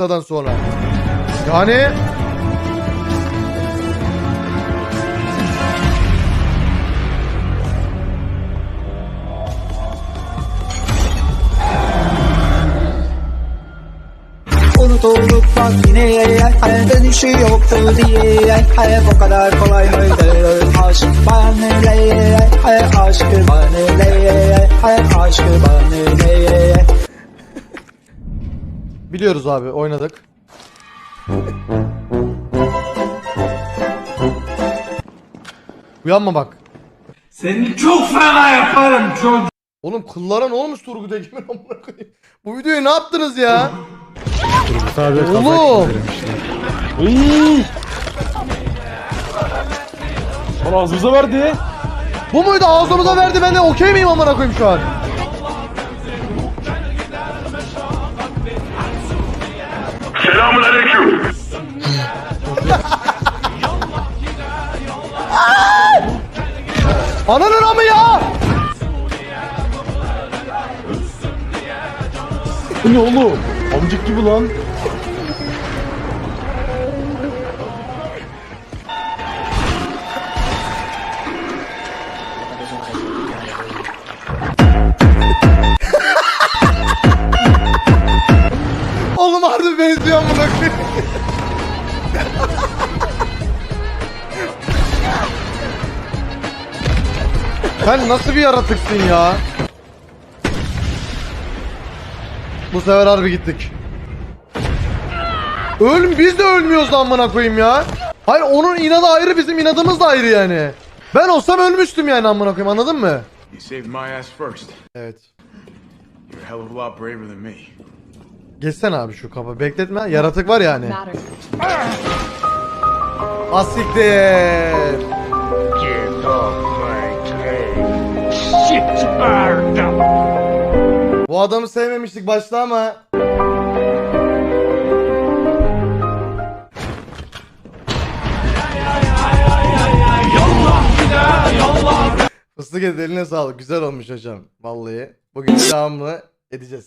dakikadan sonra. Yani bak yine hay dönüşü yoktu diye hay bu kadar kolay mıydı aşk bana ne aşkı bana ne aşkı bana ne biliyoruz abi oynadık. Uyanma bak. Seni çok fena yaparım çok. Oğlum kıllara ne olmuş Turgut Egemen amına koyayım? Bu videoyu ne yaptınız ya? Oğlum. Bana ağzımıza verdi. Bu muydu ağzımıza verdi ben de okey miyim amına koyayım şu an? Selamun aleyküm. Ananın amı ya! Bu ne oğlum? Amcık gibi lan. Benziyor amına. Sen nasıl bir yaratıksın ya? Bu sefer harbi gittik. Ölüm biz de ölmüyoruz lan amına koyayım ya. Hayır onun inadı ayrı bizim inadımız da ayrı yani. Ben olsam ölmüştüm yani amına koyayım anladın mı? Evet. You're a hell of a lot braver than me. Geçsene abi şu kapı. Bekletme. Yaratık var yani. Asiktir. Bu adamı sevmemiştik başta ama. Fıstık et eline sağlık. Güzel olmuş hocam. Vallahi. Bugün devamlı edeceğiz.